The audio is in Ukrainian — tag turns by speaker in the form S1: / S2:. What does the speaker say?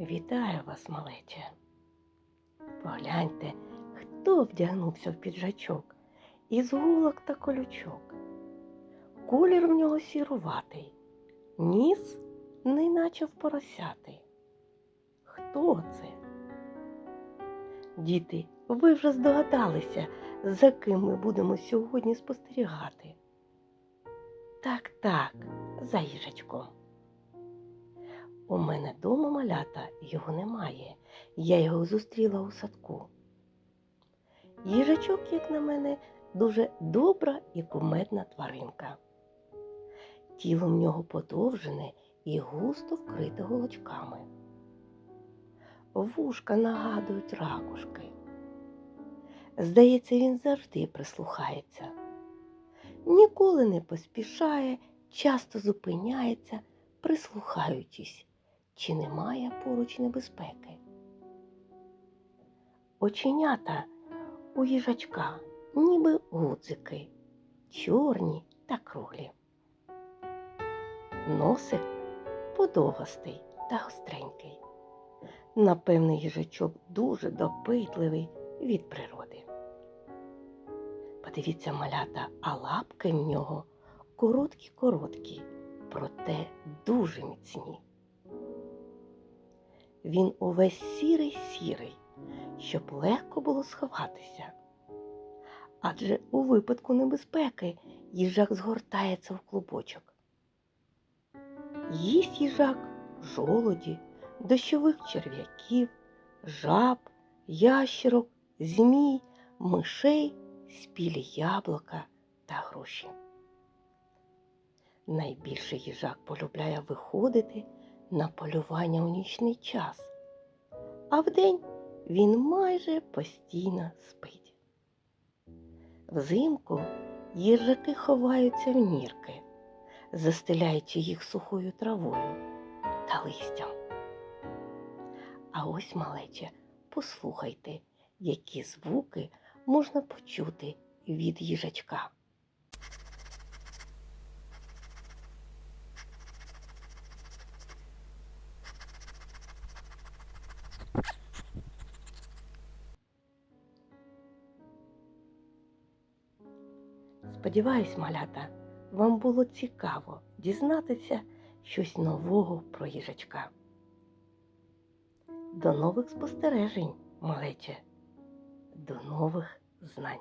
S1: Вітаю вас, малече. Погляньте, хто вдягнувся в піджачок із гулок та колючок. Колір в нього сіруватий, ніс неначе в поросятий. Хто це? Діти, ви вже здогадалися, за ким ми будемо сьогодні спостерігати. Так, так, за їжачком. У мене дома малята його немає. Я його зустріла у садку. Їжачок, як на мене, дуже добра і кумедна тваринка. Тіло в нього подовжене і густо вкрите голочками. Вушка нагадують ракушки. Здається, він завжди прислухається. Ніколи не поспішає, часто зупиняється, прислухаючись, чи немає поруч небезпеки. Оченята у їжачка, ніби гудзики, чорні та круглі. Носик подовгастий та гостренький. Напевне, їжачок дуже допитливий від природи. Подивіться, малята, а лапки в нього короткі-короткі, проте дуже міцні. Він увесь сірий-сірий, щоб легко було сховатися. Адже у випадку небезпеки їжак згортається в клубочок. Їсть їжак жолоді, дощових черв'яків, жаб, ящерок, змій, мишей, спілі яблука та груші. Найбільше їжак полюбляє виходити на полювання у нічний час, а вдень він майже постійно спить. Взимку їжаки ховаються в нірки, застеляючи їх сухою травою та листям. А ось, малече, послухайте, які звуки можна почути від їжачка. Сподіваюсь, малята, вам було цікаво дізнатися щось нового про їжачка. До нових спостережень, малече, до нових знань.